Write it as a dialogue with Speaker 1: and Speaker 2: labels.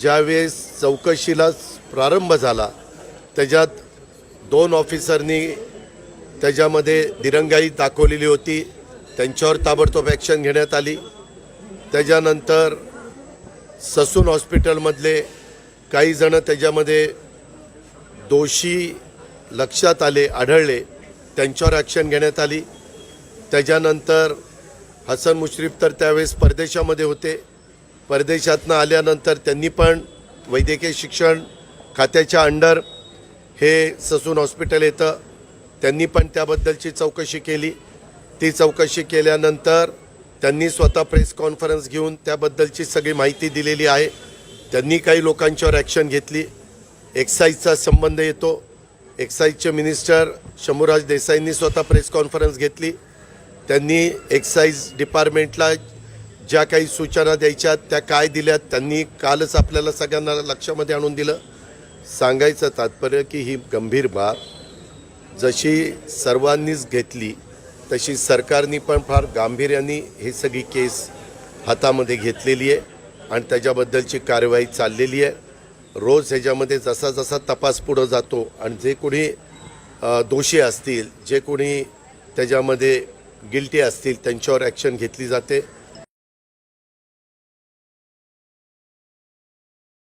Speaker 1: ज्यावेळेस चौकशीला प्रारंभ झाला त्याच्यात दोन ऑफिसरनी त्याच्यामध्ये दिरंगाई दाखवलेली होती. त्यांच्यावर ताबडतोब ॲक्शन घेण्यात आली. त्याच्यानंतर ससून हॉस्पिटलमधले काही जण त्याच्यामध्ये दोषी लक्षात आले आढळले. त्यांच्यावर ॲक्शन घेण्यात आली. त्याच्यानंतर हसन मुश्रीफ तर त्यावेळेस परदेशामध्ये होते. परदेशातनं आल्यानंतर त्यांनी पण वैद्यकीय शिक्षण खात्याच्या अंडर हे ससून हॉस्पिटल येतं. त्यांनी पण त्याबद्दलची चौकशी केली. ती चौकशी केल्यानंतर त्यांनी स्वतः प्रेस कॉन्फरन्स घेऊन त्याबद्दलची सगळी माहिती दिलेली आहे. त्यांनी काही लोकांच्यावर ॲक्शन घेतली. एक्साईजचा संबंध येतो. एक्साईजचे मिनिस्टर शंभूराज देसाईंनी स्वतः प्रेस कॉन्फरन्स घेतली. त्यांनी एक्साईज डिपार्टमेंटला ज्या काही सूचना द्यायच्या त्या काय दिल्यात त्यांनी कालच आपल्याला सगळ्यांना लक्षामध्ये आणून दिलं. सांगायचं तात्पर्य की ही गंभीर बाब जशी सर्वांनीच घेतली तशी सरकारने पण फार गांभीर्याने ही सगळी केस हातामध्ये घेतलेली आहे आणि त्याच्याबद्दलची कारवाई चाललेली आहे. रोज ह्याच्यामध्ये जसा जसा तपास पुढं जातो आणि जे कोणी दोषी असतील जे कोणी त्याच्यामध्ये गिल्टी असतील त्यांच्यावर ॲक्शन घेतली जाते.